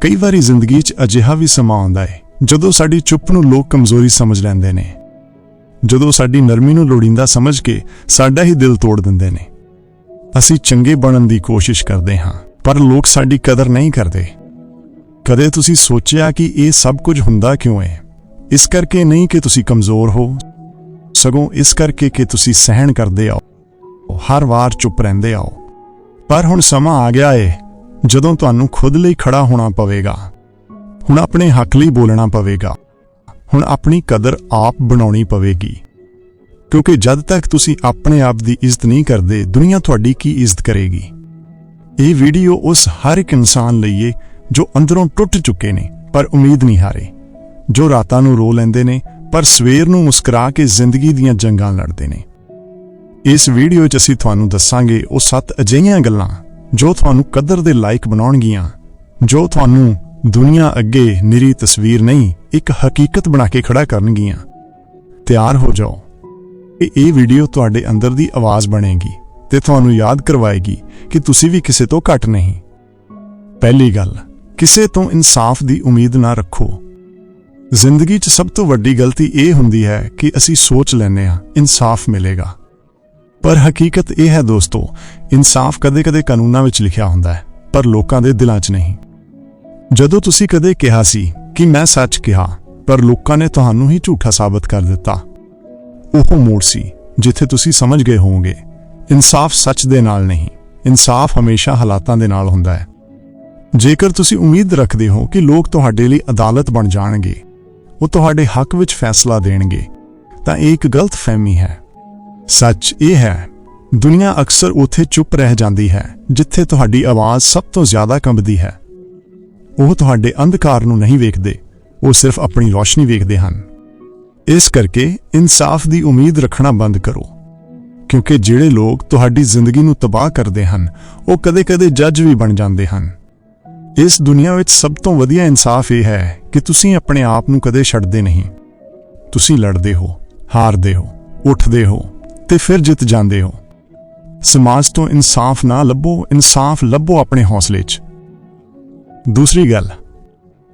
ਕਈ ਵਾਰੀ ਜ਼ਿੰਦਗੀ 'ਚ ਅਜਿਹਾ ਵੀ ਸਮਾਂ ਆਉਂਦਾ ਹੈ ਜਦੋਂ ਸਾਡੀ ਚੁੱਪ ਨੂੰ ਲੋਕ ਕਮਜ਼ੋਰੀ ਸਮਝ ਲੈਂਦੇ ਨੇ। ਜਦੋਂ ਸਾਡੀ ਨਰਮੀ ਨੂੰ ਲੋੜੀਂਦਾ ਸਮਝ ਕੇ ਸਾਡਾ ਹੀ ਦਿਲ ਤੋੜ ਦਿੰਦੇ ਨੇ। ਅਸੀਂ ਚੰਗੇ ਬਣਨ ਦੀ ਕੋਸ਼ਿਸ਼ ਕਰਦੇ ਹਾਂ, ਪਰ ਲੋਕ ਸਾਡੀ ਕਦਰ ਨਹੀਂ ਕਰਦੇ। ਕਦੇ ਤੁਸੀਂ ਸੋਚਿਆ ਕਿ ਇਹ ਸਭ ਕੁਝ ਹੁੰਦਾ ਕਿਉਂ ਹੈ ਇਸ ਕਰਕੇ ਨਹੀਂ ਕਿ ਤੁਸੀਂ ਕਮਜ਼ੋਰ ਹੋ। ਸਗੋਂ ਇਸ ਕਰਕੇ ਕਿ ਤੁਸੀਂ ਸਹਿਣ ਕਰਦੇ ਆਓ। ਹਰ ਵਾਰ ਚੁੱਪ ਰਹਿੰਦੇ ਆਓ। ਪਰ ਹੁਣ ਸਮਾਂ ਆ ਗਿਆ ਏ ਜਦੋਂ ਤੁਹਾਨੂੰ ਖੁਦ ਲਈ ਖੜਾ ਹੋਣਾ ਪਵੇਗਾ। ਹੁਣ ਆਪਣੇ ਹੱਕ ਲਈ ਬੋਲਣਾ ਪਵੇਗਾ। ਹੁਣ ਆਪਣੀ ਕਦਰ ਆਪ ਬਣਾਉਣੀ ਪਵੇਗੀ। ਕਿਉਂਕਿ ਜਦ ਤੱਕ ਤੁਸੀਂ ਆਪਣੇ ਆਪ ਦੀ ਇੱਜ਼ਤ ਨਹੀਂ ਕਰਦੇ, ਦੁਨੀਆ ਤੁਹਾਡੀ ਕੀ ਇੱਜ਼ਤ ਕਰੇਗੀ? ਇਹ ਵੀਡੀਓ ਉਸ ਹਰ ਇੱਕ ਇਨਸਾਨ ਲਈ ਏ ਜੋ ਅੰਦਰੋਂ ਟੁੱਟ ਚੁੱਕੇ ਨੇ, ਪਰ ਉਮੀਦ ਨਹੀਂ ਹਾਰੇ। ਜੋ ਰਾਤਾਂ ਨੂੰ ਰੋ ਲੈਂਦੇ ਨੇ, ਪਰ ਸਵੇਰ ਨੂੰ ਮੁਸਕਰਾ ਕੇ ਜ਼ਿੰਦਗੀ ਦੀਆਂ ਜੰਗਾਂ ਲੜਦੇ ਨੇ। ਇਸ ਵੀਡੀਓ 'ਚ ਅਸੀਂ ਤੁਹਾਨੂੰ ਦੱਸਾਂਗੇ ਉਹ ਸੱਤ ਅਜਿਹੀਆਂ ਗੱਲਾਂ ਜੋ ਤੁਹਾਨੂੰ ਕਦਰ ਦੇ ਲਾਇਕ ਬਣਾਉਣਗੀਆਂ, ਜੋ ਤੁਹਾਨੂੰ ਦੁਨੀਆ ਅੱਗੇ ਨਿਰੀ ਤਸਵੀਰ ਨਹੀਂ, ਇੱਕ ਹਕੀਕਤ ਬਣਾ ਕੇ ਖੜਾ ਕਰਨਗੀਆਂ। ਤਿਆਰ ਹੋ ਜਾਓ। ਇਹ ਇਹ ਵੀਡੀਓ ਤੁਹਾਡੇ ਅੰਦਰ ਦੀ ਆਵਾਜ਼ ਬਣੇਗੀ ਤੇ ਤੁਹਾਨੂੰ ਯਾਦ ਕਰਵਾਏਗੀ ਕਿ ਤੁਸੀਂ ਵੀ ਕਿਸੇ ਤੋਂ ਘੱਟ ਨਹੀਂ। ਪਹਿਲੀ ਗੱਲ, ਕਿਸੇ ਤੋਂ ਇਨਸਾਫ ਦੀ ਉਮੀਦ ਨਾ ਰੱਖੋ। ਜ਼ਿੰਦਗੀ 'ਚ ਸਭ ਤੋਂ ਵੱਡੀ ਗਲਤੀ ਇਹ ਹੁੰਦੀ ਹੈ ਕਿ ਅਸੀਂ ਸੋਚ ਲੈਂਦੇ ਹਾਂ, ਇਨਸਾਫ ਮਿਲੇਗਾ। ਪਰ ਹਕੀਕਤ ਇਹ ਹੈ ਦੋਸਤੋ, ਇਨਸਾਫ ਕਦੇ-ਕਦੇ ਕਾਨੂੰਨਾਂ ਵਿੱਚ ਲਿਖਿਆ ਹੁੰਦਾ ਹੈ, ਪਰ ਲੋਕਾਂ ਦੇ ਦਿਲਾਂ 'ਚ ਨਹੀਂ। ਜਦੋਂ ਤੁਸੀਂ ਕਦੇ ਕਿਹਾ ਸੀ ਕਿ ਮੈਂ ਸੱਚ ਕਿਹਾ, ਪਰ ਲੋਕਾਂ ਨੇ ਤੁਹਾਨੂੰ ਹੀ ਝੂਠਾ ਸਾਬਤ ਕਰ ਦਿੱਤਾ, ਉਹ ਮੋੜ ਸੀ, ਜਿੱਥੇ ਤੁਸੀਂ ਸਮਝ ਗਏ ਹੋਵੋਗੇ, ਇਨਸਾਫ ਸੱਚ ਦੇ ਨਾਲ ਨਹੀਂ, ਇਨਸਾਫ ਹਮੇਸ਼ਾ ਹਾਲਾਤਾਂ ਦੇ ਨਾਲ ਹੁੰਦਾ ਹੈ। ਜੇਕਰ ਤੁਸੀਂ ਉਮੀਦ ਰੱਖਦੇ ਹੋ ਕਿ ਲੋਕ ਤੁਹਾਡੇ ਲਈ ਅਦਾਲਤ ਬਣ ਜਾਣਗੇ, ਉਹ ਤੁਹਾਡੇ ਹੱਕ ਵਿੱਚ ਫੈਸਲਾ ਦੇਣਗੇ, ਤਾਂ ਇਹ ਇੱਕ ਗਲਤ ਫਹਿਮੀ ਹੈ। ਸੱਚ ਇਹ ਹੈ, ਦੁਨੀਆ ਅਕਸਰ ਉੱਥੇ ਚੁੱਪ ਰਹਿ ਜਾਂਦੀ ਹੈ, ਜਿੱਥੇ ਤੁਹਾਡੀ ਆਵਾਜ਼ ਸਭ ਤੋਂ ਜ਼ਿਆਦਾ ਕੰਬਦੀ ਹੈ। ਉਹ ਤੁਹਾਡੇ ਅੰਧਕਾਰ ਨੂੰ ਨਹੀਂ ਵੇਖਦੇ, ਉਹ ਸਿਰਫ ਆਪਣੀ ਰੋਸ਼ਨੀ ਵੇਖਦੇ ਹਨ। ਇਸ ਕਰਕੇ ਇਨਸਾਫ ਦੀ ਉਮੀਦ ਰੱਖਣਾ ਬੰਦ ਕਰੋ, ਕਿਉਂਕਿ ਜਿਹੜੇ ਲੋਕ ਤੁਹਾਡੀ ਜ਼ਿੰਦਗੀ ਨੂੰ ਤਬਾਹ ਕਰਦੇ ਹਨ, ਉਹ ਕਦੇ-ਕਦੇ ਜੱਜ ਵੀ ਬਣ ਜਾਂਦੇ ਹਨ। ਇਸ ਦੁਨੀਆ ਵਿੱਚ ਸਭ ਤੋਂ ਵਧੀਆ ਇਨਸਾਫ ਇਹ ਹੈ ਕਿ ਤੁਸੀਂ ਆਪਣੇ ਆਪ ਨੂੰ ਕਦੇ ਛੱਡਦੇ ਨਹੀਂ। ਤੁਸੀਂ ਲੜਦੇ ਹੋ, ਹਾਰਦੇ ਹੋ, ਉੱਠਦੇ ਹੋ ਤੇ ਫਿਰ ਜਿੱਤ ਜਾਂਦੇ ਹੋ। ਸਮਾਜ ਤੋਂ ਇਨਸਾਫ ਨਾ ਲੱਭੋ, ਇਨਸਾਫ ਲੱਭੋ ਆਪਣੇ ਹੌਸਲੇ 'ਚ। ਦੂਸਰੀ ਗੱਲ,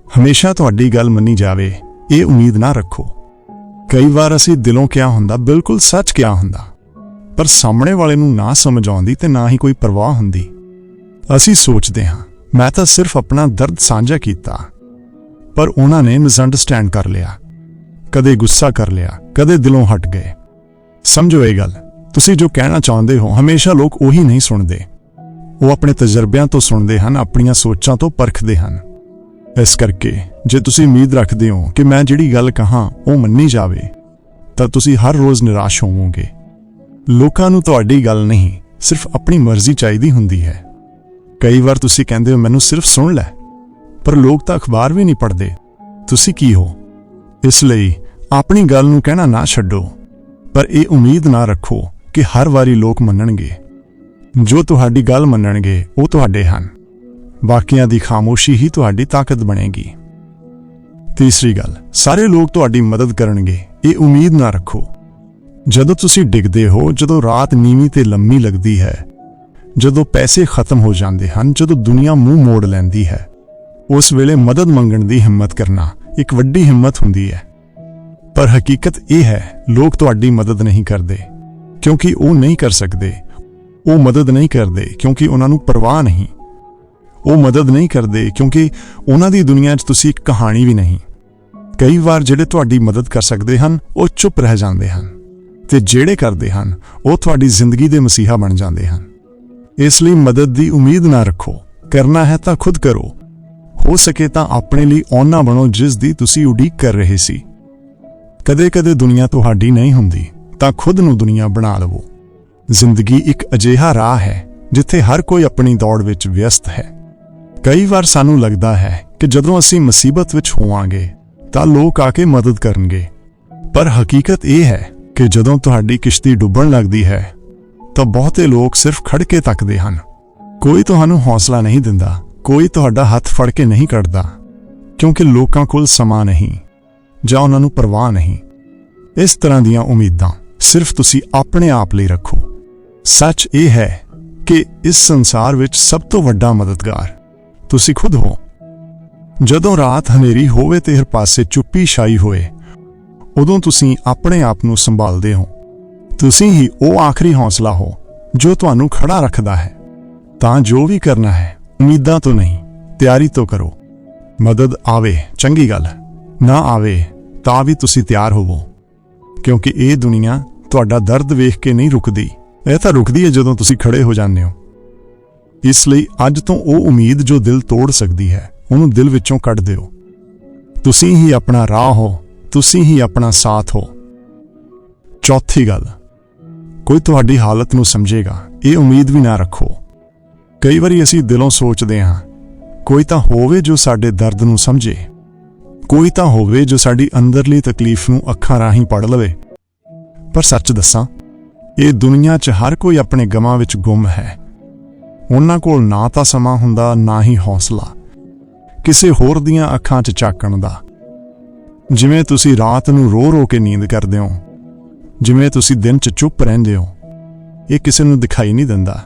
ਹਮੇਸ਼ਾ ਤੁਹਾਡੀ ਗੱਲ ਮੰਨੀ ਜਾਵੇ, ਇਹ ਉਮੀਦ ਨਾ ਰੱਖੋ। ਕਈ ਵਾਰ ਅਸੀਂ ਦਿਲੋਂ ਕਿਹਾ ਹੁੰਦਾ, ਬਿਲਕੁਲ ਸੱਚ ਕਿਹਾ ਹੁੰਦਾ, ਪਰ ਸਾਹਮਣੇ ਵਾਲੇ ਨੂੰ ਨਾ ਸਮਝ ਆਉਂਦੀ ਤੇ ਨਾ ਹੀ ਕੋਈ ਪਰਵਾਹ ਹੁੰਦੀ। ਅਸੀਂ ਸੋਚਦੇ ਹਾਂ, ਮੈਂ ਤਾਂ ਸਿਰਫ ਆਪਣਾ ਦਰਦ ਸਾਂਝਾ ਕੀਤਾ, ਪਰ ਉਹਨਾਂ ਨੇ ਮਿਸਅੰਡਰਸਟੈਂਡ ਕਰ ਲਿਆ, ਕਦੇ ਗੁੱਸਾ ਕਰ ਲਿਆ, ਕਦੇ ਦਿਲੋਂ ਹਟ ਗਏ। ਸਮਝੋ ਇਹ ਗੱਲ, ਤੁਸੀਂ ਜੋ ਕਹਿਣਾ ਚਾਹੁੰਦੇ ਹੋ, ਹਮੇਸ਼ਾ ਲੋਕ ਉਹੀ ਨਹੀਂ ਸੁਣਦੇ। ਉਹ ਆਪਣੇ ਤਜਰਬਿਆਂ ਤੋਂ ਸੁਣਦੇ ਹਨ, ਆਪਣੀਆਂ ਸੋਚਾਂ ਤੋਂ ਪਰਖਦੇ ਹਨ। ਇਸ ਕਰਕੇ, ਜੇ ਤੁਸੀਂ ਉਮੀਦ ਰੱਖਦੇ ਹੋ ਕਿ ਮੈਂ ਜਿਹੜੀ ਗੱਲ ਕਹਾਂ, ਉਹ ਮੰਨੀ ਜਾਵੇ, ਤਾਂ ਤੁਸੀਂ ਹਰ ਰੋਜ਼ ਨਿਰਾਸ਼ ਹੋਵੋਗੇ। ਲੋਕਾਂ ਨੂੰ ਤੁਹਾਡੀ ਗੱਲ ਨਹੀਂ, ਸਿਰਫ ਆਪਣੀ ਮਰਜ਼ੀ ਚਾਹੀਦੀ ਹੁੰਦੀ ਹੈ। ਕਈ ਵਾਰ ਤੁਸੀਂ ਕਹਿੰਦੇ ਹੋ, ਮੈਨੂੰ ਸਿਰਫ ਸੁਣ ਲੈ। ਪਰ ਲੋਕ ਤਾਂ ਅਖਬਾਰ ਵੀ ਨਹੀਂ ਪੜ੍ਹਦੇ। ਤੁਸੀਂ ਕੀ ਹੋ? ਇਸ ਲਈ ਆਪਣੀ ਗੱਲ ਨੂੰ ਕਹਿਣਾ ਨਾ ਛੱਡੋ। ਪਰ ਇਹ ਉਮੀਦ ਨਾ ਰੱਖੋ ਕਿ ਹਰ ਵਾਰੀ ਲੋਕ ਮੰਨਣਗੇ। ਜੋ ਤੁਹਾਡੀ ਗੱਲ ਮੰਨਣਗੇ, ਉਹ ਤੁਹਾਡੇ ਹਨ। ਬਾਕੀਆਂ ਦੀ ਖਾਮੋਸ਼ੀ ਹੀ ਤੁਹਾਡੀ ਤਾਕਤ ਬਣੇਗੀ। ਤੀਸਰੀ ਗੱਲ, ਸਾਰੇ ਲੋਕ ਤੁਹਾਡੀ ਮਦਦ ਕਰਨਗੇ। ਇਹ ਉਮੀਦ ਨਾ ਰੱਖੋ। ਜਦੋਂ ਤੁਸੀਂ ਡਿੱਗਦੇ ਹੋ, ਜਦੋਂ ਰਾਤ ਨੀਵੀਂ ਤੇ ਲੰਮੀ ਲੱਗਦੀ ਹੈ, ਜਦੋਂ ਪੈਸੇ ਖਤਮ ਹੋ ਜਾਂਦੇ ਹਨ, ਜਦੋਂ ਦੁਨੀਆ ਮੂੰਹ ਮੋੜ ਲੈਂਦੀ ਹੈ, ਉਸ ਵੇਲੇ ਮਦਦ ਮੰਗਣ ਦੀ ਹਿੰਮਤ ਕਰਨਾ ਇੱਕ ਵੱਡੀ ਹਿੰਮਤ ਹੁੰਦੀ ਹੈ। ਪਰ ਹਕੀਕਤ ਇਹ ਹੈ, ਲੋਕ ਤੁਹਾਡੀ ਮਦਦ ਨਹੀਂ ਕਰਦੇ। ਕਿਉਂਕਿ ਉਹ ਨਹੀਂ ਕਰ ਸਕਦੇ। ਉਹ ਮਦਦ ਨਹੀਂ ਕਰਦੇ, ਕਿਉਂਕਿ ਉਹਨਾਂ ਨੂੰ ਪਰਵਾਹ ਨਹੀਂ। ਉਹ ਮਦਦ ਨਹੀਂ ਕਰਦੇ, ਕਿਉਂਕਿ ਉਹਨਾਂ ਦੀ ਦੁਨੀਆ 'ਚ ਤੁਸੀਂ ਇੱਕ ਕਹਾਣੀ ਵੀ ਨਹੀਂ। ਕਈ ਵਾਰ ਜਿਹੜੇ ਤੁਹਾਡੀ ਮਦਦ ਕਰ ਸਕਦੇ ਹਨ, ਉਹ ਚੁੱਪ ਰਹਿ ਜਾਂਦੇ ਹਨ। ਤੇ ਜਿਹੜੇ ਕਰਦੇ ਹਨ, ਉਹ ਤੁਹਾਡੀ ਜ਼ਿੰਦਗੀ ਦੇ ਮਸੀਹਾ ਬਣ ਜਾਂਦੇ ਹਨ। ਇਸ ਲਈ ਮਦਦ ਦੀ ਉਮੀਦ ਨਾ ਰੱਖੋ। ਕਰਨਾ ਹੈ ਤਾਂ ਖੁਦ ਕਰੋ। ਹੋ ਸਕੇ ਤਾਂ ਆਪਣੇ ਲਈ ਔਨਾ ਬਣੋ ਜਿਸ ਦੀ ਤੁਸੀਂ ਉਡੀਕ ਕਰ ਰਹੇ ਸੀ। ਕਦੇ-ਕਦੇ ਦੁਨੀਆ ਤੁਹਾਡੀ ਨਹੀਂ ਹੁੰਦੀ, ਤਾਂ ਖੁਦ ਨੂੰ ਦੁਨੀਆ ਬਣਾ ਲਵੋ। ਜ਼ਿੰਦਗੀ ਇੱਕ ਅਜਿਹਾ ਰਾਹ ਹੈ, ਜਿੱਥੇ ਹਰ ਕੋਈ ਆਪਣੀ ਦੌੜ ਵਿੱਚ ਵਿਅਸਤ ਹੈ। ਕਈ ਵਾਰ ਸਾਨੂੰ ਲੱਗਦਾ ਹੈ ਕਿ ਜਦੋਂ ਅਸੀਂ ਮੁਸੀਬਤ ਵਿੱਚ ਹੋਵਾਂਗੇ, ਤਾਂ ਲੋਕ ਆ ਕੇ ਮਦਦ ਕਰਨਗੇ। ਪਰ ਹਕੀਕਤ ਇਹ ਹੈ ਕਿ ਜਦੋਂ ਤੁਹਾਡੀ ਕਿਸ਼ਤੀ ਡੁੱਬਣ ਲੱਗਦੀ ਹੈ, ਤਾਂ ਬਹੁਤੇ ਲੋਕ ਸਿਰਫ ਖੜ ਕੇ ਤੱਕਦੇ ਹਨ। ਕੋਈ ਤੁਹਾਨੂੰ ਹੌਸਲਾ ਨਹੀਂ ਦਿੰਦਾ, ਕੋਈ ਤੁਹਾਡਾ ਹੱਥ ਫੜ ਕੇ ਨਹੀਂ ਕੱਢਦਾ, ਕਿਉਂਕਿ ਲੋਕਾਂ ਕੋਲ ਸਮਾਂ ਨਹੀਂ। ਜਾਂ ਉਹਨਾਂ ਨੂੰ ਪਰਵਾਹ ਨਹੀਂ। ਇਸ ਤਰ੍ਹਾਂ ਦੀਆਂ ਉਮੀਦਾਂ ਸਿਰਫ ਤੁਸੀਂ ਆਪਣੇ ਆਪ ਲਈ ਰੱਖੋ। ਸੱਚ ਇਹ ਹੈ ਕਿ ਇਸ ਸੰਸਾਰ ਵਿੱਚ ਸਭ ਤੋਂ ਵੱਡਾ ਮਦਦਗਾਰ ਤੁਸੀਂ ਖੁਦ ਹੋ। ਜਦੋਂ ਰਾਤ ਹਨੇਰੀ ਹੋਵੇ ਤੇ ਹਰ ਪਾਸੇ ਚੁੱਪੀ ਛਾਈ ਹੋਏ, ਉਦੋਂ ਤੁਸੀਂ ਆਪਣੇ ਆਪ ਨੂੰ ਸੰਭਾਲਦੇ ਹੋ। ਤੁਸੀਂ ਹੀ ਉਹ ਆਖਰੀ ਹੌਸਲਾ ਹੋ ਜੋ ਤੁਹਾਨੂੰ ਖੜਾ ਰੱਖਦਾ ਹੈ। ਤਾਂ ਜੋ ਵੀ ਕਰਨਾ ਹੈ, ਉਮੀਦਾਂ ਤੋਂ ਨਹੀਂ, ਤਿਆਰੀ ਤੋਂ ਕਰੋ। ਮਦਦ ਆਵੇ, ਚੰਗੀ ਗੱਲ। ਨਾ ਆਵੇ, ਤਾਂ ਵੀ ਤੁਸੀਂ ਤਿਆਰ ਹੋਵੋ। ਕਿਉਂਕਿ ਇਹ ਦੁਨੀਆ ਤੁਹਾਡਾ ਦਰਦ ਵੇਖ ਕੇ ਨਹੀਂ ਰੁਕਦੀ। ਇਹ ਤਾਂ ਰੁਕਦੀ ਹੈ ਜਦੋਂ ਤੁਸੀਂ ਖੜੇ ਹੋ ਜਾਂਦੇ ਹੋ। ਇਸ ਲਈ ਅੱਜ ਤੋਂ ਉਹ ਉਮੀਦ ਜੋ ਦਿਲ ਤੋੜ ਸਕਦੀ ਹੈ, ਉਹਨੂੰ ਦਿਲ ਵਿੱਚੋਂ ਕੱਢ ਦਿਓ। ਤੁਸੀਂ ਹੀ ਆਪਣਾ ਰਾਹ ਹੋ, ਤੁਸੀਂ ਹੀ ਆਪਣਾ ਸਾਥ ਹੋ। ਚੌਥੀ ਗੱਲ, ਕੋਈ ਤੁਹਾਡੀ ਹਾਲਤ ਨੂੰ ਸਮਝੇਗਾ, ਇਹ ਉਮੀਦ ਵੀ ਨਾ ਰੱਖੋ। ਕਈ ਵਾਰੀ ਅਸੀਂ ਦਿਲੋਂ ਸੋਚਦੇ ਹਾਂ, ਕੋਈ ਤਾਂ ਹੋਵੇ ਜੋ ਸਾਡੇ ਦਰਦ ਨੂੰ ਸਮਝੇ। ਕੋਈ ਤਾਂ ਹੋਵੇ ਜੋ ਸਾਡੀ ਅੰਦਰਲੀ ਤਕਲੀਫ ਨੂੰ ਅੱਖਾਂ ਰਾਹੀਂ ਪੜ ਲਵੇ। ਪਰ ਸੱਚ ਦੱਸਾਂ, ਇਹ ਦੁਨੀਆ 'ਚ ਹਰ ਕੋਈ ਆਪਣੇ ਗਮਾਂ ਵਿੱਚ ਗੁੰਮ ਹੈ। ਉਹਨਾਂ ਕੋਲ ਨਾ ਤਾਂ ਸਮਾਂ ਹੁੰਦਾ, ਨਾ ਹੀ ਹੌਸਲਾ। ਕਿਸੇ ਹੋਰ ਦੀਆਂ ਅੱਖਾਂ 'ਚ ਝਾਕਣ ਦਾ। ਜਿਵੇਂ ਤੁਸੀਂ ਰਾਤ ਨੂੰ ਰੋ ਰੋ ਕੇ ਨੀਂਦ ਕਰਦੇ ਹੋ, ਜਿਵੇਂ ਤੁਸੀਂ ਦਿਨ 'ਚ ਚੁੱਪ ਰਹਿੰਦੇ ਹੋ, ਇਹ ਕਿਸੇ ਨੂੰ ਦਿਖਾਈ ਨਹੀਂ ਦਿੰਦਾ।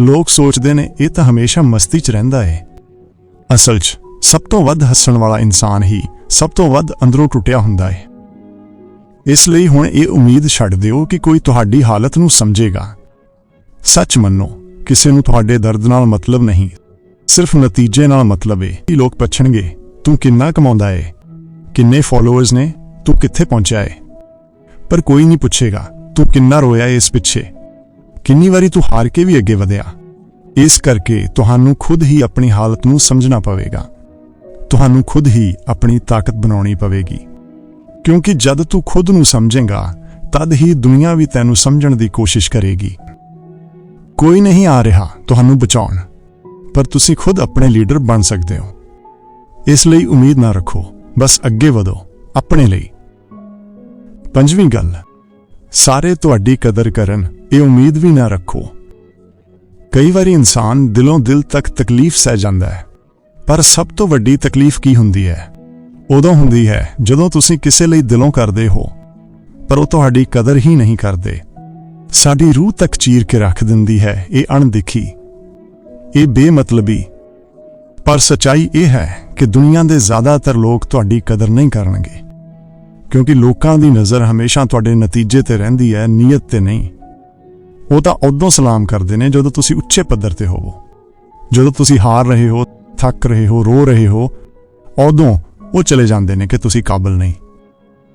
ਲੋਕ ਸੋਚਦੇ ਨੇ, ਇਹ ਤਾਂ ਹਮੇਸ਼ਾ ਮਸਤੀ 'ਚ ਰਹਿੰਦਾ ਏ। ਅਸਲ 'ਚ ਸਭ ਤੋਂ ਵੱਧ ਹੱਸਣ ਵਾਲਾ ਇਨਸਾਨ ਹੀ ਸਭ ਤੋਂ ਵੱਧ ਅੰਦਰੋਂ ਟੁੱਟਿਆ ਹੁੰਦਾ ਏ। ਇਸ ਲਈ ਹੁਣ ਇਹ ਉਮੀਦ ਛੱਡ ਦਿਓ ਕਿ ਕੋਈ ਤੁਹਾਡੀ ਹਾਲਤ ਨੂੰ ਸਮਝੇਗਾ। ਸੱਚ ਮੰਨੋ, ਕਿਸੇ ਨੂੰ ਤੁਹਾਡੇ ਦਰਦ ਨਾਲ ਮਤਲਬ ਨਹੀਂ। ਸਿਰਫ ਨਤੀਜੇ ਨਾਲ ਮਤਲਬ ਏ ਕਿ ਲੋਕ ਪੁੱਛਣਗੇ, ਤੂੰ ਕਿੰਨਾ ਕਮਾਉਂਦਾ ਏ? ਕਿੰਨੇ ਫਾਲੋਅਰਸ ਨੇ? ਤੂੰ ਕਿੱਥੇ ਪਹੁੰਚਿਆ ਏ? ਪਰ ਕੋਈ ਨਹੀਂ ਪੁੱਛੇਗਾ, ਤੂੰ ਕਿੰਨਾ ਰੋਇਆ ਇਸ ਪਿੱਛੇ? ਕਿੰਨੀ ਵਾਰੀ ਤੂੰ ਹਾਰ ਕੇ ਵੀ ਅੱਗੇ ਵਧਿਆ? ਇਸ ਕਰਕੇ ਤੁਹਾਨੂੰ ਖੁਦ ਹੀ ਆਪਣੀ ਹਾਲਤ ਨੂੰ ਸਮਝਣਾ ਪਵੇਗਾ। ਤੁਹਾਨੂੰ ਖੁਦ ਹੀ ਆਪਣੀ ਤਾਕਤ ਬਣਾਉਣੀ ਪਵੇਗੀ। ਕਿਉਂਕਿ ਜਦ ਤੂੰ ਖੁਦ ਨੂੰ ਸਮਝੇਗਾ, ਤਦ ਹੀ ਦੁਨੀਆ ਵੀ ਤੈਨੂੰ ਸਮਝਣ ਦੀ ਕੋਸ਼ਿਸ਼ ਕਰੇਗੀ। ਕੋਈ ਨਹੀਂ ਆ ਰਿਹਾ ਤੁਹਾਨੂੰ ਬਚਾਉਣ, ਪਰ ਤੁਸੀਂ ਖੁਦ ਆਪਣੇ ਲੀਡਰ ਬਣ ਸਕਦੇ ਹੋ। ਇਸ ਲਈ ਉਮੀਦ ਨਾ ਰੱਖੋ, ਬਸ ਅੱਗੇ ਵਧੋ, ਆਪਣੇ ਲਈ। ਪੰਜਵੀਂ ਗੱਲ, ਸਾਰੇ ਤੁਹਾਡੀ ਕਦਰ ਕਰਨ, ਇਹ ਉਮੀਦ ਵੀ ਨਾ ਰੱਖੋ। ਕਈ ਵਾਰੀ ਇਨਸਾਨ ਦਿਲੋਂ ਦਿਲ ਤੱਕ ਤਕਲੀਫ ਸਹਿ ਜਾਂਦਾ ਹੈ। ਪਰ ਸਭ ਤੋਂ ਵੱਡੀ ਤਕਲੀਫ ਕੀ ਹੁੰਦੀ ਹੈ? ਉਦੋਂ ਹੁੰਦੀ ਹੈ ਜਦੋਂ ਤੁਸੀਂ ਕਿਸੇ ਲਈ ਦਿਲੋਂ ਕਰਦੇ ਹੋ, ਪਰ ਉਹ ਤੁਹਾਡੀ ਕਦਰ ਹੀ ਨਹੀਂ ਕਰਦੇ। ਸਾਡੀ ਰੂਹ ਤੱਕ ਚੀਰ ਕੇ ਰੱਖ ਦਿੰਦੀ ਹੈ ਇਹ ਅਣਦਿੱਖੀ, ਇਹ ਬੇਮਤਲਬੀ। ਪਰ ਸਚਾਈ ਇਹ ਹੈ ਕਿ ਦੁਨੀਆ ਦੇ ਜ਼ਿਆਦਾਤਰ ਲੋਕ ਤੁਹਾਡੀ ਕਦਰ ਨਹੀਂ ਕਰਨਗੇ, ਕਿਉਂਕਿ ਲੋਕਾਂ ਦੀ ਨਜ਼ਰ ਹਮੇਸ਼ਾ ਤੁਹਾਡੇ ਨਤੀਜੇ ਤੇ ਰਹਿੰਦੀ ਹੈ, ਨੀਅਤ ਤੇ ਨਹੀਂ। ਉਹ ਤਾਂ ਉਦੋਂ ਸਲਾਮ ਕਰਦੇ ਨੇ ਜਦੋਂ ਤੁਸੀਂ ਉੱਚੇ ਪੱਧਰ ਤੇ ਹੋਵੋ, ਜਦੋਂ ਤੁਸੀਂ ਹਾਰ ਰਹੇ ਹੋ ਥੱਕ ਰਹੇ ਹੋ, ਰੋ ਰਹੇ ਹੋ, ਉਦੋਂ ਉਹ ਚਲੇ ਜਾਂਦੇ ਨੇ ਕਿ ਤੁਸੀਂ ਕਾਬਲ ਨਹੀਂ।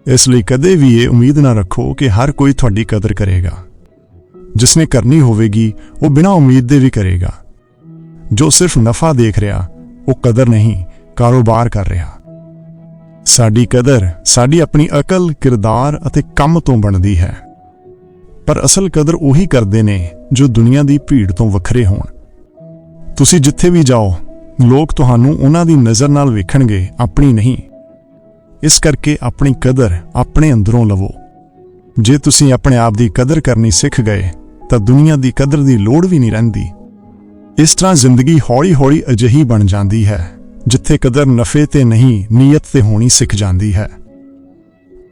ਇਸ ਲਈ ਕਦੇ ਵੀ ਇਹ ਉਮੀਦ ਨਾ ਰੱਖੋ ਕਿ ਹਰ ਕੋਈ ਤੁਹਾਡੀ ਕਦਰ ਕਰੇਗਾ। ਜਿਸਨੇ ਕਰਨੀ ਹੋਵੇਗੀ, ਉਹ ਬਿਨਾਂ ਉਮੀਦ ਦੇ ਵੀ ਕਰੇਗਾ। ਜੋ ਸਿਰਫ ਨਫਾ ਦੇਖ ਰਿਹਾ, ਉਹ ਕਦਰ ਨਹੀਂ, ਕਾਰੋਬਾਰ ਕਰ ਰਿਹਾ। ਸਾਡੀ ਕਦਰ ਸਾਡੀ ਆਪਣੀ ਅਕਲ, ਕਿਰਦਾਰ ਅਤੇ ਕੰਮ ਤੋਂ ਬਣਦੀ ਹੈ। ਪਰ ਅਸਲ ਕਦਰ ਉਹੀ ਕਰਦੇ ਨੇ ਜੋ ਦੁਨੀਆ ਦੀ ਭੀੜ ਤੋਂ ਵੱਖਰੇ ਹੋਣ। ਤੁਸੀਂ ਜਿੱਥੇ ਵੀ ਜਾਓ ਲੋਕ ਤੁਹਾਨੂੰ ਉਹਨਾਂ ਦੀ ਨਜ਼ਰ ਨਾਲ ਵੇਖਣਗੇ, ਆਪਣੀ ਨਹੀਂ। ਇਸ ਕਰਕੇ ਆਪਣੀ ਕਦਰ ਆਪਣੇ ਅੰਦਰੋਂ ਲਵੋ। ਜੇ ਤੁਸੀਂ ਆਪਣੇ ਆਪ ਦੀ ਕਦਰ ਕਰਨੀ ਸਿੱਖ ਗਏ, ਤਾਂ ਦੁਨੀਆ ਦੀ ਕਦਰ ਦੀ ਲੋੜ ਵੀ ਨਹੀਂ ਰਹਿੰਦੀ। ਇਸ ਤਰ੍ਹਾਂ ਜ਼ਿੰਦਗੀ ਹੌਲੀ-ਹੌਲੀ ਅਜਿਹੀ ਬਣ ਜਾਂਦੀ ਹੈ, ਜਿੱਥੇ ਕਦਰ ਨਫੇ ਤੇ ਨਹੀਂ, ਨੀਅਤ ਤੇ ਹੋਣੀ ਸਿੱਖ ਜਾਂਦੀ ਹੈ।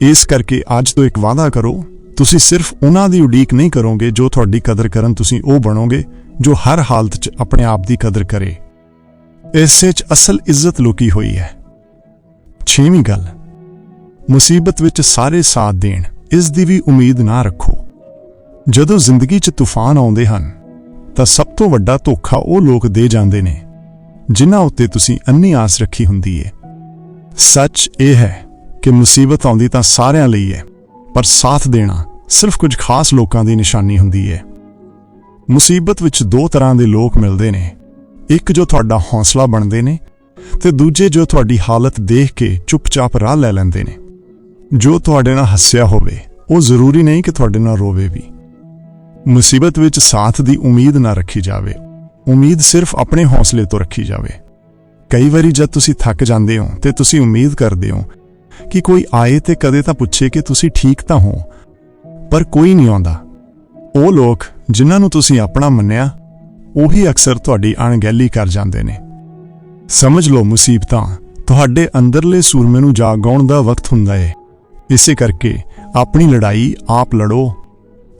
ਇਸ ਕਰਕੇ ਅੱਜ ਤੋਂ ਇੱਕ ਵਾਅਦਾ ਕਰੋ, ਤੁਸੀਂ ਸਿਰਫ ਉਹਨਾਂ ਦੀ ਉਡੀਕ ਨਹੀਂ ਕਰੋਗੇ ਜੋ ਤੁਹਾਡੀ ਕਦਰ ਕਰਨ ਤੁਸੀਂ ਉਹ ਬਣੋਗੇ, ਜੋ ਹਰ ਹਾਲਤ 'ਚ ਆਪਣੇ ਆਪ ਦੀ ਕਦਰ ਕਰੇ। ਇਸੇ 'ਚ ਅਸਲ ਇੱਜ਼ਤ ਲੁਕੀ ਹੋਈ ਹੈ। ਛੇਵੀਂ ਗੱਲ, ਮੁਸੀਬਤ ਵਿੱਚ ਸਾਰੇ ਸਾਥ ਦੇਣ, ਇਸ ਦੀ ਵੀ ਉਮੀਦ ਨਾ ਰੱਖੋ। ਜਦੋਂ ਜ਼ਿੰਦਗੀ 'ਚ ਤੂਫਾਨ ਆਉਂਦੇ ਹਨ, ਤਾਂ ਸਭ ਤੋਂ ਵੱਡਾ ਧੋਖਾ ਉਹ ਲੋਕ ਦੇ ਜਾਂਦੇ ਨੇ, ਜਿਨ੍ਹਾਂ ਉੱਤੇ ਤੁਸੀਂ ਅੰਨੀ ਆਸ ਰੱਖੀ ਹੁੰਦੀ ਹੈ ਸੱਚ ਇਹ ਹੈ ਕਿ ਮੁਸੀਬਤ ਆਉਂਦੀ ਤਾਂ ਸਾਰਿਆਂ ਲਈ ਹੈ, ਪਰ ਸਾਥ ਦੇਣਾ ਸਿਰਫ ਕੁਝ ਖਾਸ ਲੋਕਾਂ ਦੀ ਨਿਸ਼ਾਨੀ ਹੁੰਦੀ ਹੈ ਮੁਸੀਬਤ ਵਿੱਚ ਦੋ ਤਰ੍ਹਾਂ ਦੇ ਲੋਕ ਮਿਲਦੇ ਨੇ ਇੱਕ ਜੋ ਤੁਹਾਡਾ ਹੌਸਲਾ ਬਣਦੇ ਨੇ ਤੇ ਦੂਜੇ ਜੋ ਤੁਹਾਡੀ ਹਾਲਤ ਦੇਖ ਕੇ ਚੁੱਪਚਾਪ ਰਾਹ ਲੈ ਲੈਂਦੇ ਨੇ। ਜੋ ਤੁਹਾਡੇ ਨਾਲ ਹੱਸਿਆ ਹੋਵੇ, ਉਹ ਜ਼ਰੂਰੀ ਨਹੀਂ ਕਿ ਤੁਹਾਡੇ ਨਾਲ ਰੋਵੇ ਵੀ। ਮੁਸੀਬਤ ਵਿੱਚ ਸਾਥ ਦੀ ਉਮੀਦ ਨਾ ਰੱਖੀ ਜਾਵੇ। ਉਮੀਦ ਸਿਰਫ ਆਪਣੇ ਹੌਸਲੇ ਤੋਂ ਰੱਖੀ ਜਾਵੇ। ਕਈ ਵਾਰੀ ਜਦ ਤੁਸੀਂ ਥੱਕ ਜਾਂਦੇ ਹੋ ਤੇ ਤੁਸੀਂ ਉਮੀਦ ਕਰਦੇ ਹੋ ਕਿ ਕੋਈ ਆਏ ਤੇ ਕਦੇ ਤਾਂ ਪੁੱਛੇ ਕਿ ਤੁਸੀਂ ਠੀਕ ਤਾਂ ਹੋ, ਪਰ ਕੋਈ ਨਹੀਂ ਆਉਂਦਾ। ਉਹ ਲੋਕ ਜਿਨ੍ਹਾਂ ਨੂੰ ਤੁਸੀਂ ਆਪਣਾ ਮੰਨਿਆ ਉਹੀ ਅਕਸਰ ਤੁਹਾਡੀ ਅਣਗਹਿਲੀ ਕਰ ਜਾਂਦੇ ਨੇ। ਸਮਝ ਲਓ ਮੁਸੀਬਤਾਂ, ਤੁਹਾਡੇ ਅੰਦਰਲੇ ਸੂਰਮੇ ਨੂੰ ਜਾਗਾਉਣ ਦਾ ਵਕਤ ਹੁੰਦਾ ਏ। ਇਸੇ ਕਰਕੇ ਆਪਣੀ ਲੜਾਈ ਆਪ ਲੜੋ।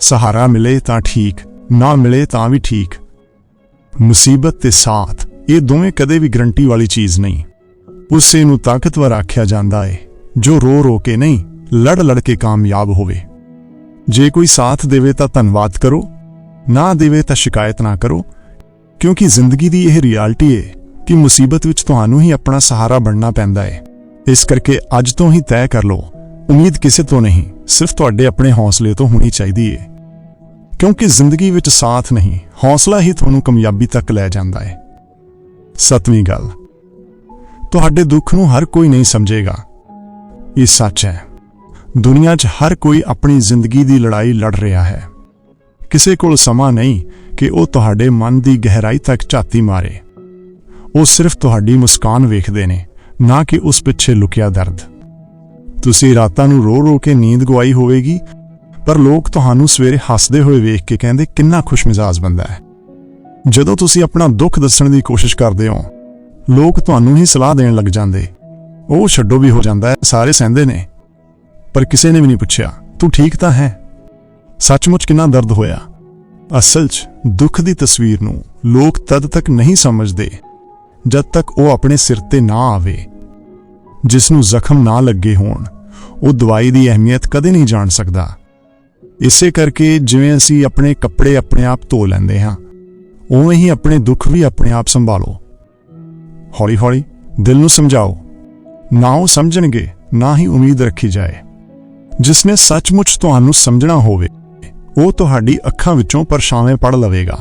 ਸਹਾਰਾ ਮਿਲੇ ਤਾਂ ਠੀਕ, ਨਾ ਮਿਲੇ ਤਾਂ ਵੀ ਠੀਕ। ਮੁਸੀਬਤ ਤੇ ਸਾਥ, ਇਹ ਦੋਵੇਂ ਕਦੇ ਵੀ ਗਰੰਟੀ ਵਾਲੀ ਚੀਜ਼ ਨਹੀਂ। ਉਸੇ ਨੂੰ ਤਾਕਤਵਰ ਆਖਿਆ ਜਾਂਦਾ ਏ, ਜੋ ਰੋ ਰੋ ਕੇ ਨਹੀਂ, ਲੜ ਲੜ ਕੇ ਕਾਮਯਾਬ ਹੋਵੇ। ਜੇ ਕੋਈ ਸਾਥ ਦੇਵੇ ਤਾਂ ਧੰਨਵਾਦ ਕਰੋ, ਨਾ ਦੇਵੇ ਤਾਂ ਸ਼ਿਕਾਇਤ ਨਾ ਕਰੋ। ਕਿਉਂਕਿ ਜ਼ਿੰਦਗੀ ਦੀ ਇਹ ਰਿਐਲਿਟੀ ਹੈ ਕਿ ਮੁਸੀਬਤ ਵਿੱਚ ਤੁਹਾਨੂੰ ਹੀ ਆਪਣਾ ਸਹਾਰਾ ਬਣਨਾ ਪੈਂਦਾ ਹੈ ਇਸ ਕਰਕੇ ਅੱਜ ਤੋਂ ਹੀ ਤੈਅ ਕਰ ਲਓ, ਉਮੀਦ ਕਿਸੇ ਤੋਂ ਨਹੀਂ, ਸਿਰਫ ਤੁਹਾਡੇ ਆਪਣੇ ਹੌਸਲੇ ਤੋਂ ਹੋਣੀ ਚਾਹੀਦੀ ਹੈ ਕਿਉਂਕਿ ਜ਼ਿੰਦਗੀ ਵਿੱਚ ਸਾਥ ਨਹੀਂ, ਹੌਸਲਾ ਹੀ ਤੁਹਾਨੂੰ ਕਾਮਯਾਬੀ ਤੱਕ ਲੈ ਜਾਂਦਾ ਹੈ ਸਤਵੀਂ ਗੱਲ, ਤੁਹਾਡੇ ਦੁੱਖ ਨੂੰ ਹਰ ਕੋਈ ਨਹੀਂ ਸਮਝੇਗਾ। ਇਹ ਸੱਚ ਹੈ, ਦੁਨੀਆ 'ਚ ਹਰ ਕੋਈ ਆਪਣੀ ਜ਼ਿੰਦਗੀ ਦੀ ਲੜਾਈ ਲੜ ਰਿਹਾ ਹੈ। ਕਿਸੇ ਕੋਲ ਸਮਾਂ ਨਹੀਂ ਕਿ ਉਹ ਤੁਹਾਡੇ ਮਨ ਦੀ ਗਹਿਰਾਈ ਤੱਕ ਝਾਤੀ ਮਾਰੇ। ਉਹ ਸਿਰਫ ਤੁਹਾਡੀ ਮੁਸਕਾਨ ਵੇਖਦੇ ਨੇ, ਨਾ ਕਿ ਉਸ ਪਿੱਛੇ ਲੁਕਿਆ ਦਰਦ। ਤੁਸੀਂ ਰਾਤਾਂ ਨੂੰ ਰੋ ਰੋ ਕੇ ਨੀਂਦ ਗਵਾਈ ਹੋਵੇਗੀ, ਪਰ ਲੋਕ ਤੁਹਾਨੂੰ ਸਵੇਰੇ ਹੱਸਦੇ ਹੋਏ ਵੇਖ ਕੇ ਕਹਿੰਦੇ, ਕਿੰਨਾ ਖੁਸ਼ਮਿਜ਼ਾਜ ਬੰਦਾ ਹੈ। ਜਦੋਂ ਤੁਸੀਂ ਆਪਣਾ ਦੁੱਖ ਦੱਸਣ ਦੀ ਕੋਸ਼ਿਸ਼ ਕਰਦੇ ਹੋ, ਲੋਕ ਤੁਹਾਨੂੰ ਹੀ ਸਲਾਹ ਦੇਣ ਲੱਗ ਜਾਂਦੇ। ਉਹ ਛੱਡੋ ਵੀ ਹੋ ਜਾਂਦਾ ਹੈ, ਸਾਰੇ ਸਹਿੰਦੇ ਨੇ। ਪਰ ਕਿਸੇ ਨੇ ਵੀ ਨਹੀਂ ਪੁੱਛਿਆ, ਤੂੰ ਠੀਕ ਤਾਂ ਹੈ? ਸੱਚਮੁੱਚ ਕਿੰਨਾ ਦਰਦ ਹੋਇਆ। ਅਸਲ 'ਚ ਦੁੱਖ ਦੀ ਤਸਵੀਰ ਨੂੰ ਲੋਕ ਤਦ ਤੱਕ ਨਹੀਂ ਸਮਝਦੇ ਜਦ ਤੱਕ ਉਹ ਆਪਣੇ ਸਿਰ ਤੇ ਨਾ ਆਵੇ। ਜਿਸ ਨੂੰ ਜ਼ਖਮ ਨਾ ਲੱਗੇ ਹੋਣ, ਉਹ ਦਵਾਈ ਦੀ ਅਹਿਮੀਅਤ ਕਦੇ ਨਹੀਂ ਜਾਣ ਸਕਦਾ। ਇਸੇ ਕਰਕੇ ਜਿਵੇਂ ਅਸੀਂ ਆਪਣੇ ਕੱਪੜੇ ਆਪਣੇ ਆਪ ਧੋ ਲੈਂਦੇ ਹਾਂ, ਉਵੇਂ ਹੀ ਆਪਣੇ ਦੁੱਖ ਵੀ ਆਪਣੇ ਆਪ ਸੰਭਾਲੋ। ਹੌਲੀ-ਹੌਲੀ ਦਿਲ ਨੂੰ ਸਮਝਾਓ। ਨਾ ਉਹ ਸਮਝਣਗੇ, ਨਾ ਹੀ ਉਮੀਦ ਰੱਖੀ ਜਾਏ। ਜਿਸਨੇ ਸੱਚਮੁੱਚ ਤੁਹਾਨੂੰ ਸਮਝਣਾ ਹੋਵੇ। ਉਹ ਤੁਹਾਡੀ ਅੱਖਾਂ ਵਿੱਚੋਂ ਪਰਛਾਵੇਂ ਪੜ ਲਵੇਗਾ।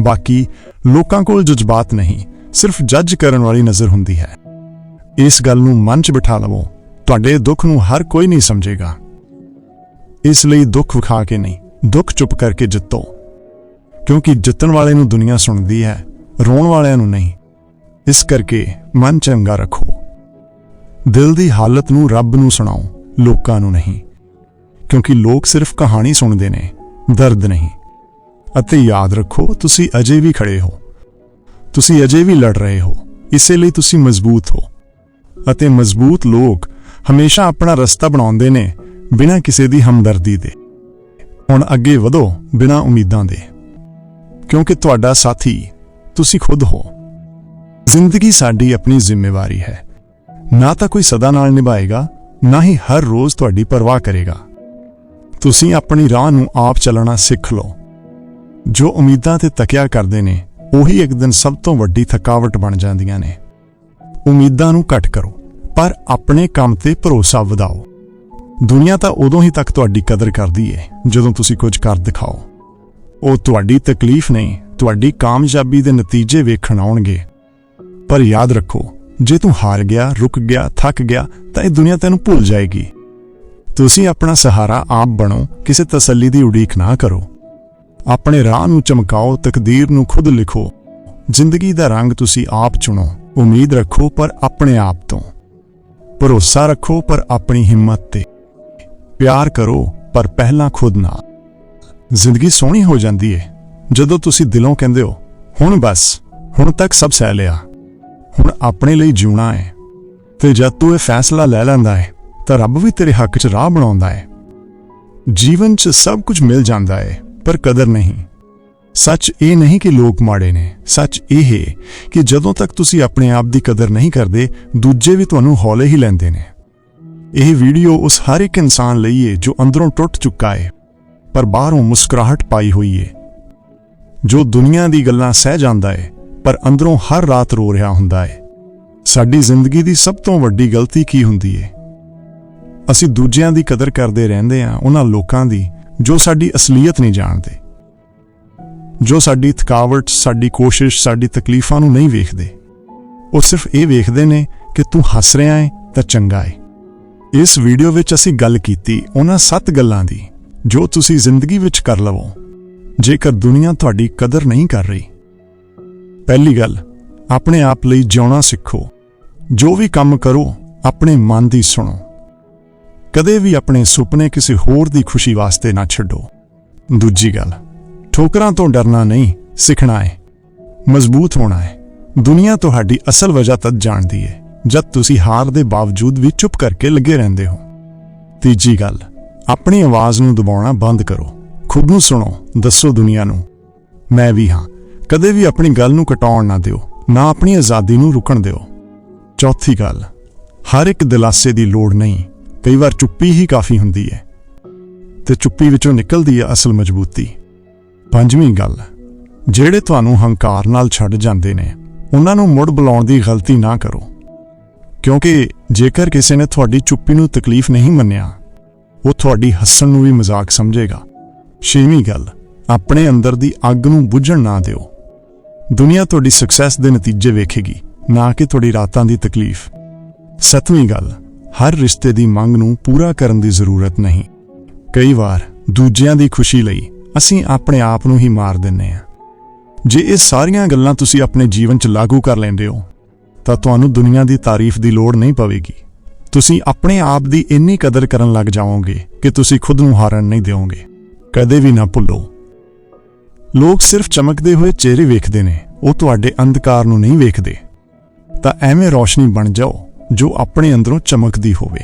ਬਾਕੀ ਲੋਕਾਂ ਕੋਲ ਜਜ਼ਬਾਤ ਨਹੀਂ, ਸਿਰਫ ਜੱਜ ਕਰਨ ਵਾਲੀ ਨਜ਼ਰ ਹੁੰਦੀ ਹੈ। ਇਸ ਗੱਲ ਨੂੰ ਮਨ 'ਚ ਬਿਠਾ ਲਵੋ, ਤੁਹਾਡੇ ਦੁੱਖ ਨੂੰ ਹਰ ਕੋਈ ਨਹੀਂ ਸਮਝੇਗਾ। ਇਸ ਲਈ ਦੁੱਖ ਵਿਖਾ ਕੇ ਨਹੀਂ, ਦੁੱਖ ਚੁੱਪ ਕਰਕੇ ਜਿੱਤੋ। ਕਿਉਂਕਿ ਜਿੱਤਣ ਵਾਲੇ ਨੂੰ ਦੁਨੀਆ ਸੁਣਦੀ ਹੈ, ਰੋਣ ਵਾਲਿਆਂ ਨੂੰ ਨਹੀਂ। ਇਸ ਕਰਕੇ ਮਨ ਚੰਗਾ ਰੱਖੋ। ਦਿਲ ਦੀ ਹਾਲਤ ਨੂੰ ਰੱਬ ਨੂੰ ਸੁਣਾਓ, ਲੋਕਾਂ ਨੂੰ ਨਹੀਂ। ਕਿਉਂਕਿ ਲੋਕ ਸਿਰਫ ਕਹਾਣੀ ਸੁਣਦੇ ਨੇ, ਦਰਦ ਨਹੀਂ। ਅਤੇ ਯਾਦ ਰੱਖੋ, ਤੁਸੀਂ ਅਜੇ ਵੀ ਖੜੇ ਹੋ। ਤੁਸੀਂ ਅਜੇ ਵੀ ਲੜ ਰਹੇ ਹੋ। ਇਸੇ ਲਈ ਤੁਸੀਂ ਮਜ਼ਬੂਤ ਹੋ। ਅਤੇ ਮਜ਼ਬੂਤ ਲੋਕ ਹਮੇਸ਼ਾ ਆਪਣਾ ਰਸਤਾ ਬਣਾਉਂਦੇ ਨੇ, ਬਿਨਾਂ ਕਿਸੇ ਦੀ ਹਮਦਰਦੀ ਦੇ। ਹੁਣ ਅੱਗੇ ਵਧੋ, ਬਿਨਾਂ ਉਮੀਦਾਂ ਦੇ। ਕਿਉਂਕਿ ਤੁਹਾਡਾ ਸਾਥੀ ਤੁਸੀਂ ਖੁਦ ਹੋ। ਜ਼ਿੰਦਗੀ ਸਾਡੀ ਆਪਣੀ ਜ਼ਿੰਮੇਵਾਰੀ ਹੈ। ਨਾ ਤਾਂ ਕੋਈ ਸਦਾ ਨਾਲ ਨਿਭਾਏਗਾ, ਨਾ ਹੀ ਹਰ ਰੋਜ਼ ਤੁਹਾਡੀ ਪਰਵਾਹ ਕਰੇਗਾ। ਤੁਸੀਂ ਆਪਣੀ ਰਾਹ ਨੂੰ ਆਪ ਚੱਲਣਾ ਸਿੱਖ ਲਓ। ਜੋ ਉਮੀਦਾਂ ਤੇ ਤਕਿਆ ਕਰਦੇ ਨੇ, ਉਹੀ ਇੱਕ ਦਿਨ ਸਭ ਤੋਂ ਵੱਡੀ ਥਕਾਵਟ ਬਣ ਜਾਂਦੀਆਂ ਨੇ। ਉਮੀਦਾਂ ਨੂੰ ਘਟ ਕਰੋ, ਪਰ ਆਪਣੇ ਕੰਮ ਤੇ ਭਰੋਸਾ ਵਧਾਓ। ਦੁਨੀਆ ਤਾਂ ਉਦੋਂ ਹੀ ਤੱਕ ਤੁਹਾਡੀ ਕਦਰ ਕਰਦੀ ਏ, ਜਦੋਂ ਤੁਸੀਂ ਕੁਝ ਕਰ ਦਿਖਾਓ। ਉਹ ਤੁਹਾਡੀ ਤਕਲੀਫ ਨਹੀਂ, ਤੁਹਾਡੀ ਕਾਮਯਾਬੀ ਦੇ ਨਤੀਜੇ ਵੇਖਣ ਆਉਣਗੇ। ਪਰ ਯਾਦ ਰੱਖੋ, ਜੇ ਤੂੰ ਹਾਰ ਗਿਆ, ਰੁਕ ਗਿਆ, ਥੱਕ ਗਿਆ, ਤਾਂ ਇਹ ਦੁਨੀਆ ਤੈਨੂੰ ਭੁੱਲ ਜਾਏਗੀ। ਤੁਸੀਂ ਆਪਣਾ ਸਹਾਰਾ ਆਪ ਬਣੋ, ਕਿਸੇ ਤਸੱਲੀ ਦੀ ਉਡੀਕ ਨਾ ਕਰੋ। ਆਪਣੇ ਰਾਹ ਨੂੰ ਚਮਕਾਓ, ਤਕਦੀਰ ਨੂੰ ਖੁਦ ਲਿਖੋ। ਜ਼ਿੰਦਗੀ ਦਾ ਰੰਗ ਤੁਸੀਂ ਆਪ ਚੁਣੋ, ਉਮੀਦ ਰੱਖੋ ਪਰ ਆਪਣੇ ਆਪ ਤੋਂ। ਭਰੋਸਾ ਰੱਖੋ ਪਰ ਆਪਣੀ ਹਿੰਮਤ ਤੇ। ਪਿਆਰ ਕਰੋ ਪਰ ਪਹਿਲਾਂ ਖੁਦ ਨਾਲ। ਜ਼ਿੰਦਗੀ ਸੋਹਣੀ ਹੋ ਜਾਂਦੀ ਏ। ਜਦੋਂ ਤੁਸੀਂ ਦਿਲੋਂ ਕਹਿੰਦੇ ਹੋ, ਹੁਣ ਬਸ, ਹੁਣ ਤੱਕ ਸਭ ਸਹਿ ਲਿਆ। ਹੁਣ ਆਪਣੇ ਲਈ ਜਿਉਣਾ ਹੈ ਤੇ ਜਦ ਤੂੰ ਇਹ ਫੈਸਲਾ ਲੈ ਲੈਂਦਾ ਹੈ ਤਾਂ ਰੱਬ ਵੀ ਤੇਰੇ ਹੱਕ 'ਚ ਰਾਹ ਬਣਾਉਂਦਾ ਹੈ ਜੀਵਨ 'ਚ ਸਭ ਕੁਝ ਮਿਲ ਜਾਂਦਾ ਹੈ ਪਰ ਕਦਰ ਨਹੀਂ। ਸੱਚ ਇਹ ਨਹੀਂ ਕਿ ਲੋਕ ਮਾੜੇ ਨੇ, ਸੱਚ ਇਹ ਹੈ ਕਿ ਜਦੋਂ ਤੱਕ ਤੁਸੀਂ ਆਪਣੇ ਆਪ ਦੀ ਕਦਰ ਨਹੀਂ ਕਰਦੇ, ਦੂਜੇ ਵੀ ਤੁਹਾਨੂੰ ਹੌਲੇ ਹੀ ਲੈਂਦੇ ਨੇ। ਇਹ ਵੀਡੀਓ ਉਸ ਹਰ ਇੱਕ ਇਨਸਾਨ ਲਈ ਹੈ ਜੋ ਅੰਦਰੋਂ ਟੁੱਟ ਚੁੱਕਾ ਹੈ ਪਰ ਬਾਹਰੋਂ ਮੁਸਕਰਾਹਟ ਪਾਈ ਹੋਈ ਹੈ ਜੋ ਦੁਨੀਆ ਦੀ ਗੱਲਾਂ ਸਹਿ ਜਾਂਦਾ ਹੈ ਪਰ ਅੰਦਰੋਂ ਹਰ ਰਾਤ ਰੋ ਰਿਹਾ ਹੁੰਦਾ ਹੈ ਸਾਡੀ ਜ਼ਿੰਦਗੀ ਦੀ ਸਭ ਤੋਂ ਵੱਡੀ ਗਲਤੀ ਕੀ ਹੁੰਦੀ ਹੈ ਅਸੀਂ ਦੂਜਿਆਂ ਦੀ ਕਦਰ ਕਰਦੇ ਰਹਿੰਦੇ ਹਾਂ, ਉਹਨਾਂ ਲੋਕਾਂ ਦੀ, ਜੋ ਸਾਡੀ ਅਸਲੀਅਤ ਨਹੀਂ ਜਾਣਦੇ। ਜੋ ਸਾਡੀ ਥਕਾਵਟ, ਸਾਡੀ ਕੋਸ਼ਿਸ਼, ਸਾਡੀ ਤਕਲੀਫਾਂ ਨੂੰ ਨਹੀਂ ਵੇਖਦੇ। ਉਹ ਸਿਰਫ ਇਹ ਵੇਖਦੇ ਨੇ ਕਿ ਤੂੰ ਹੱਸ ਰਿਹਾ ਹੈ ਤਾਂ ਚੰਗਾ ਹੈ ਇਸ ਵੀਡੀਓ ਵਿੱਚ ਅਸੀਂ ਗੱਲ ਕੀਤੀ ਉਹਨਾਂ ਸੱਤ ਗੱਲਾਂ ਦੀ, ਜੋ ਤੁਸੀਂ ਜ਼ਿੰਦਗੀ ਵਿੱਚ ਕਰ ਲਵੋ, ਜੇਕਰ ਦੁਨੀਆ ਤੁਹਾਡੀ ਕਦਰ ਨਹੀਂ ਕਰ ਰਹੀ। ਪਹਿਲੀ ਗੱਲ, ਆਪਣੇ ਆਪ ਲਈ ਜਿਉਣਾ ਸਿੱਖੋ। ਜੋ ਵੀ ਕੰਮ ਕਰੋ, ਆਪਣੇ ਮਨ ਦੀ ਸੁਣੋ। ਕਦੇ ਵੀ ਆਪਣੇ ਸੁਪਨੇ ਕਿਸੇ ਹੋਰ ਦੀ ਖੁਸ਼ੀ ਵਾਸਤੇ ਨਾ ਛੱਡੋ। ਦੂਜੀ ਗੱਲ, ਠੋਕਰਾਂ ਤੋਂ ਡਰਨਾ ਨਹੀਂ, ਸਿੱਖਣਾ ਹੈ ਮਜ਼ਬੂਤ ਹੋਣਾ ਹੈ ਦੁਨੀਆ ਤੁਹਾਡੀ ਅਸਲ ਵਜ੍ਹਾ ਤਦ ਜਾਣਦੀ ਹੈ ਜਦ ਤੁਸੀਂ ਹਾਰ ਦੇ ਬਾਵਜੂਦ ਵੀ ਚੁੱਪ ਕਰਕੇ ਲੱਗੇ ਰਹਿੰਦੇ ਹੋ। ਤੀਜੀ ਗੱਲ, ਆਪਣੀ ਆਵਾਜ਼ ਨੂੰ ਦਬਾਉਣਾ ਬੰਦ ਕਰੋ। ਖੁਦ ਨੂੰ ਸੁਣੋ, ਦੱਸੋ ਦੁਨੀਆ ਨੂੰ। ਮੈਂ ਵੀ ਹਾਂ, ਕਦੇ ਵੀ ਆਪਣੀ ਗੱਲ ਨੂੰ ਕਟਾਉਣ ਨਾ ਦਿਓ, ਨਾ ਆਪਣੀ ਆਜ਼ਾਦੀ ਨੂੰ ਰੁਕਣ ਦਿਓ। ਚੌਥੀ ਗੱਲ, ਹਰ ਇੱਕ ਦਿਲਾਸੇ ਦੀ ਲੋੜ ਨਹੀਂ। ਕਈ ਵਾਰ ਚੁੱਪੀ ਹੀ ਕਾਫੀ ਹੁੰਦੀ ਹੈ ਤੇ ਚੁੱਪੀ ਵਿੱਚੋਂ ਨਿਕਲਦੀ ਹੈ ਅਸਲ ਮਜ਼ਬੂਤੀ। ਪੰਜਵੀਂ ਗੱਲ, ਜਿਹੜੇ ਤੁਹਾਨੂੰ ਹੰਕਾਰ ਨਾਲ ਛੱਡ ਜਾਂਦੇ ਨੇ, ਉਹਨਾਂ ਨੂੰ ਮੁੜ ਬੁਲਾਉਣ ਦੀ ਗਲਤੀ ਨਾ ਕਰੋ। ਕਿਉਂਕਿ ਜੇਕਰ ਕਿਸੇ ਨੇ ਤੁਹਾਡੀ ਚੁੱਪੀ ਨੂੰ ਤਕਲੀਫ ਨਹੀਂ ਮੰਨਿਆ, ਉਹ ਤੁਹਾਡੀ ਹੱਸਣ ਨੂੰ ਵੀ ਮਜ਼ਾਕ ਸਮਝੇਗਾ। ਛੇਵੀਂ ਗੱਲ, ਆਪਣੇ ਅੰਦਰ ਦੀ ਅੱਗ ਨੂੰ ਬੁਝਣ ਨਾ ਦਿਓ। ਦੁਨੀਆ ਤੁਹਾਡੀ ਸਕਸੈਸ ਦੇ ਨਤੀਜੇ ਵੇਖੇਗੀ, ਨਾ ਕਿ ਤੁਹਾਡੀ ਰਾਤਾਂ ਦੀ ਤਕਲੀਫ। ਸੱਤਵੀਂ ਗੱਲ ਹਰ ਰਿਸ਼ਤੇ ਦੀ ਮੰਗ ਨੂੰ ਪੂਰਾ ਕਰਨ ਦੀ ਜ਼ਰੂਰਤ ਨਹੀਂ। ਕਈ ਵਾਰ ਦੂਜਿਆਂ ਦੀ ਖੁਸ਼ੀ ਲਈ ਅਸੀਂ ਆਪਣੇ ਆਪ ਨੂੰ ਹੀ ਮਾਰ ਦਿੰਨੇ ਆ ਜੇ ਇਹ ਸਾਰੀਆਂ ਗੱਲਾਂ ਤੁਸੀਂ ਆਪਣੇ ਜੀਵਨ 'ਚ ਲਾਗੂ ਕਰ ਲੈਂਦੇ ਹੋ, ਤਾਂ ਤੁਹਾਨੂੰ ਦੁਨੀਆ ਦੀ ਤਾਰੀਫ ਦੀ ਲੋੜ ਨਹੀਂ ਪਵੇਗੀ। ਤੁਸੀਂ ਆਪਣੇ ਆਪ ਦੀ ਇੰਨੀ ਕਦਰ ਕਰਨ ਲੱਗ ਜਾਓਗੇ ਕਿ ਤੁਸੀਂ ਖੁਦ ਨੂੰ ਹਾਰਨ ਨਹੀਂ ਦਿਓਗੇ। ਕਦੇ ਵੀ ਨਾ ਭੁੱਲੋ। ਲੋਕ ਸਿਰਫ ਚਮਕਦੇ ਹੋਏ ਚਿਹਰੇ ਵੇਖਦੇ ਨੇ, ਉਹ ਤੁਹਾਡੇ ਅੰਧਕਾਰ ਨੂੰ ਨਹੀਂ ਵੇਖਦੇ। ਤਾਂ ਐਵੇਂ ਰੋਸ਼ਨੀ ਬਣ ਜਾਓ। ਜੋ ਆਪਣੇ ਅੰਦਰੋਂ ਚਮਕਦੀ ਹੋਵੇ।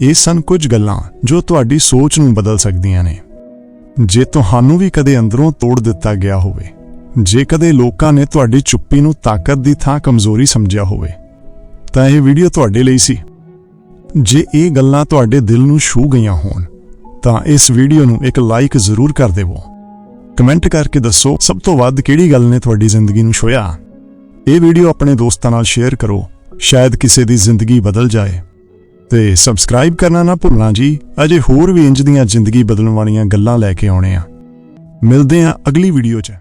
ਇਹ ਸਨ ਕੁਝ ਗੱਲਾਂ ਜੋ ਤੁਹਾਡੀ ਸੋਚ ਨੂੰ ਬਦਲ ਸਕਦੀਆਂ ਨੇ। ਜੇ ਤੁਹਾਨੂੰ ਵੀ ਕਦੇ ਅੰਦਰੋਂ ਤੋੜ ਦਿੱਤਾ ਗਿਆ ਹੋਵੇ, ਜੇ ਕਦੇ ਲੋਕਾਂ ਨੇ ਤੁਹਾਡੀ ਚੁੱਪੀ ਨੂੰ ਤਾਕਤ ਦੀ ਥਾਂ ਕਮਜ਼ੋਰੀ ਸਮਝਿਆ ਹੋਵੇ, ਤਾਂ ਇਹ ਵੀਡੀਓ ਤੁਹਾਡੇ ਲਈ ਸੀ। ਜੇ ਇਹ ਗੱਲਾਂ ਤੁਹਾਡੇ ਦਿਲ ਨੂੰ ਛੂ ਗਈਆਂ ਹੋਣ, ਤਾਂ ਇਸ ਵੀਡੀਓ ਨੂੰ ਇੱਕ ਲਾਈਕ ਜ਼ਰੂਰ ਕਰ ਦੇਵੋ। ਕਮੈਂਟ ਕਰਕੇ ਦੱਸੋ ਸਭ ਤੋਂ ਵੱਧ ਕਿਹੜੀ ਗੱਲ ਨੇ ਤੁਹਾਡੀ ਜ਼ਿੰਦਗੀ ਨੂੰ ਛੋਇਆ ਇਹ ਵੀਡੀਓ ਆਪਣੇ ਦੋਸਤਾਂ ਨਾਲ ਸ਼ੇਅਰ ਕਰੋ ਸ਼ਾਇਦ ਕਿਸੇ ਦੀ ਜ਼ਿੰਦਗੀ ਬਦਲ ਜਾਏ। ਤੇ ਸਬਸਕ੍ਰਾਈਬ ਕਰਨਾ ਨਾ ਭੁੱਲਣਾ ਜੀ, ਅਜੇ ਹੋਰ ਵੀ ਇੰਜ ਦੀਆਂ ਜ਼ਿੰਦਗੀ ਬਦਲਣ ਵਾਲੀਆਂ ਗੱਲਾਂ ਲੈ ਕੇ ਆਉਣੇ ਆ। ਮਿਲਦੇ ਆ ਅਗਲੀ ਵੀਡੀਓ 'ਚ।